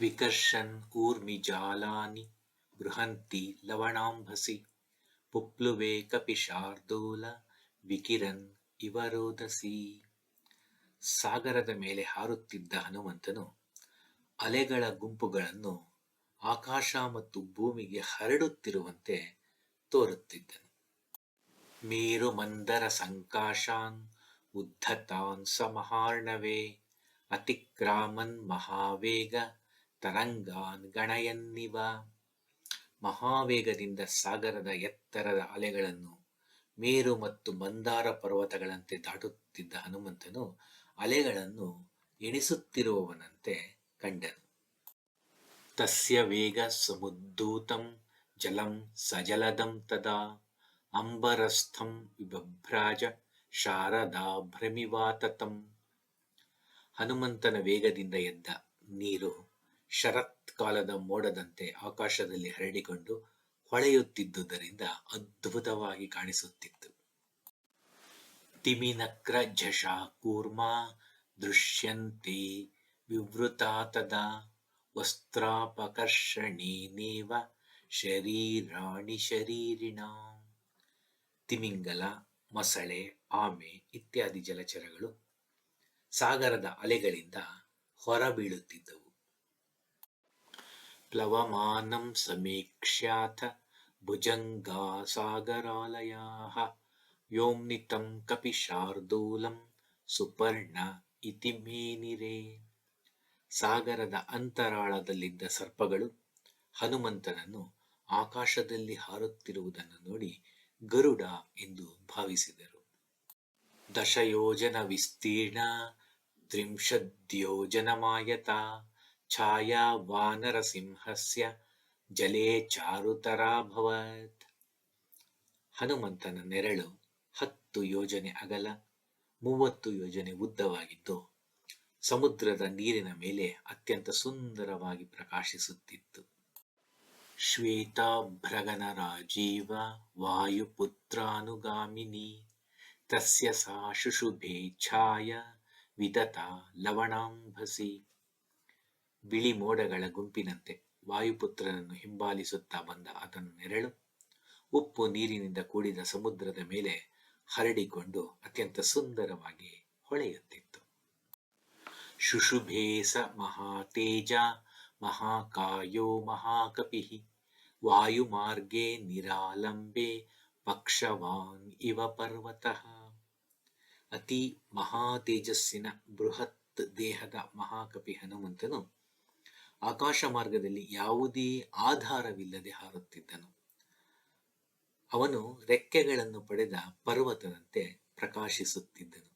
ವಿಕರ್ಷನ್ ಕೂರ್ಮಿ ಜಾಲಾನಿ ಬೃಹಂತಿ ಲವಣಾಂಭಸಿ ಪುಪ್ಲುವೆ ಕಪಿಶಾರ್ದೂಲ ವಿಕಿರನ್ ಇವರೋದಸಿ ಸಾಗರದ ಮೇಲೆ ಹಾರುತ್ತಿದ್ದ ಹನುಮಂತನು ಅಲೆಗಳ ಗುಂಪುಗಳನ್ನು ಆಕಾಶ ಮತ್ತು ಭೂಮಿಗೆ ಹರಡುತ್ತಿರುವಂತೆ ತೋರುತ್ತಿದ್ದನು. ಮೀರು ಮಂದರ ಸಂಕಾಶಾನ್, ಉದ್ಧತಾನ್ ಸಮಹಾರ್ಣವೇ, ಅತಿಕ್ರಾಮನ್ ಮಹಾವೇಗ ತರಂಗಾನ್ ಗಣಯನ್ನಿವ. ಮಹಾವೇಗದಿಂದ ಸಾಗರದ ಎತ್ತರದ ಅಲೆಗಳನ್ನು ಮೇರು ಮತ್ತು ಮಂದಾರ ಪರ್ವತಗಳಂತೆ ದಾಟುತ್ತಿದ್ದ ಹನುಮಂತನು ಅಲೆಗಳನ್ನು ಎಣಿಸುತ್ತಿರುವವನಂತೆ ಕಂಡನು. ತಸ್ಯ ವೇಗ ಸಮುದ್ದೂತಂ ಜಲಂ ಸಜಲದಂ ತದಾ ಅಂಬರಸ್ಥಂ ವಿಭ್ರಾಜ ಶಾರದಾ ಭ್ರಮಿವಾತತಂ. ಹನುಮಂತನ ವೇಗದಿಂದ ಎದ್ದ ನೀರು ಶರತ್ಕಾಲದ ಮೋಡದಂತೆ ಆಕಾಶದಲ್ಲಿ ಹರಡಿಕೊಂಡು ಹೊಳೆಯುತ್ತಿದ್ದುದರಿಂದ ಅದ್ಭುತವಾಗಿ ಕಾಣಿಸುತ್ತಿತ್ತು. ತಿಮಿನಕ್ರ ಝಷ ಕೂರ್ಮ ದೃಶ್ಯಂತಿ ವಿವೃತಾತದ ವಸ್ತ್ರಾಪಕರ್ಷಣೇನೇವ ಶರೀರಾಣಿ ಶರೀರಿಣ. ತಿಮಿಂಗಲ, ಮೊಸಳೆ, ಆಮೆ ಇತ್ಯಾದಿ ಜಲಚರಗಳು ಸಾಗರದ ಅಲೆಗಳಿಂದ ಹೊರಬೀಳುತ್ತಿದ್ದವು. ಪ್ಲವಮಾನಂ ಸಮೀಕ್ಷ್ಯಾಥ ಭುಜಂಗಾಸಾಗರಾಲಯಾः ವ್ಯೋಮ್ನಿತಂ ಕಪಿಶಾರ್ದೂಲಂ ಸುಪರ್ಣ ಇತಿ ಮೇನಿರೆ ಸಾಗರದ ಅಂತರಾಳದಲ್ಲಿದ್ದ ಸರ್ಪಗಳು ಹನುಮಂತನನ್ನು ಆಕಾಶದಲ್ಲಿ ಹಾರುತ್ತಿರುವುದನ್ನು ನೋಡಿ ಗರುಡ ಎಂದು ಭಾವಿಸಿದರು. ದಶಯೋಜನ ವಿಸ್ತೀರ್ಣ ತ್ರಿಂಶದ್ಯೋಜನಮಾಯತ ಛಾಯಾ ವಾನರಸಿಂಹಸ್ಯ ಜಲೇ ಚಾರುತರಾಭವತ್. ಹನುಮಂತನ ನೆರಳು ಹತ್ತು ಯೋಜನೆ ಅಗಲ, ಮೂವತ್ತು ಯೋಜನೆ ಉದ್ದವಾಗಿದ್ದು, ಸಮುದ್ರದ ನೀರಿನ ಮೇಲೆ ಅತ್ಯಂತ ಸುಂದರವಾಗಿ ಪ್ರಕಾಶಿಸುತ್ತಿತ್ತು. ಶ್ವೇತಾಭ್ರಗನ ರಾಜೀವ ವಾಯುಪುತ್ರಾನುಗಾಮಿನಿ, ತಸ್ಯ ಸಾ ಶುಶುಭೆ ಛಾಯ ವಿದತ ಲವಣಾಂಭಸಿ. ಬಿಳಿ ಮೋಡಗಳ ಗುಂಪಿನಂತೆ ವಾಯುಪುತ್ರನನ್ನು ಹಿಂಬಾಲಿಸುತ್ತಾ ಬಂದ ಅದನ್ನು ನೆರಳು, ಉಪ್ಪು ನೀರಿನಿಂದ ಕೂಡಿದ ಸಮುದ್ರದ ಮೇಲೆ ಹರಡಿಕೊಂಡು ಅತ್ಯಂತ ಸುಂದರವಾಗಿ ಹೊಳೆಯುತ್ತಿತ್ತು. ಶುಶುಭೇಸ ಮಹಾತೇಜ, ಮಹಾಕಾಯೋ ಮಹಾಕಪಿ, ವಾಯುಮಾರ್ಗೆ ನಿರಾಲಂಬೆ ಪಕ್ಷವಾನ್ ಇವ ಪರ್ವತಃ. ಅತಿ ಮಹಾತೇಜಸ್ಸಿನ ಬೃಹತ್ ದೇಹದ ಮಹಾಕಪಿ ಹನುಮಂತನು ಆಕಾಶ ಮಾರ್ಗದಲ್ಲಿ ಯಾವುದೇ ಆಧಾರವಿಲ್ಲದೆ ಹಾರುತ್ತಿದ್ದನು. ಅವನು ರೆಕ್ಕೆಗಳನ್ನು ಪಡೆದ ಪರ್ವತದಂತೆ ಪ್ರಕಾಶಿಸುತ್ತಿದ್ದನು.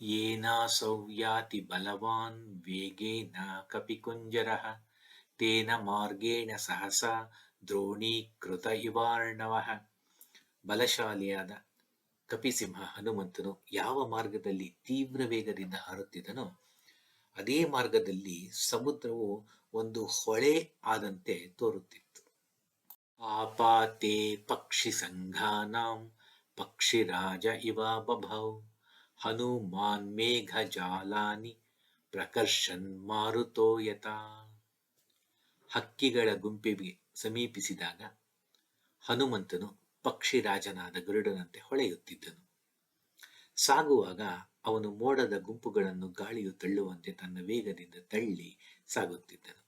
ಏನಾಸೌಯಾತಿ ಬಲವಾನ್ ವೇಗೇನ ಕಪಿಕುಂಜರಃ, ತೇನ ಮಾರ್ಗೇಣ ಸಹಸ ದ್ರೋಣೀಕೃತ ಇವಾರ್ಣವ. ಬಲಶಾಲಿಯಾದ ಕಪಿಸಿಂಹ ಹನುಮಂತನು ಯಾವ ಮಾರ್ಗದಲ್ಲಿ ತೀವ್ರ ವೇಗದಿಂದ ಹಾರುತ್ತಿದ್ದನೋ ಅದೇ ಮಾರ್ಗದಲ್ಲಿ ಸಮುದ್ರವು ಒಂದು ಹೊಳೆ ಆದಂತೆ ತೋರುತ್ತಿತ್ತು. ಆಪಾತೆ ಪಕ್ಷಿ ಸಂಘಾನಾಂ ಪಕ್ಷಿರಾಜ ಇವ ಬಭೌ, ಹನುಮಾನ್ ಮೇಘ ಜಾಲಾನಿ, ಪ್ರಕರ್ಷನ್ ಮಾರುತೋ ಹಕ್ಕಿಗಳ ಗುಂಪಿಗೆ ಸಮೀಪಿಸಿದಾಗ ಹನುಮಂತನು ಪಕ್ಷಿರಾಜನಾದ ಗರುಡನಂತೆ ಹೊಳೆಯುತ್ತಿದ್ದನು. ಸಾಗುವಾಗ ಅವನು ಮೋಡದ ಗುಂಪುಗಳನ್ನು ಗಾಳಿಯು ತಳ್ಳುವಂತೆ ತನ್ನ ವೇಗದಿಂದ ತಳ್ಳಿ ಸಾಗುತ್ತಿದ್ದನು.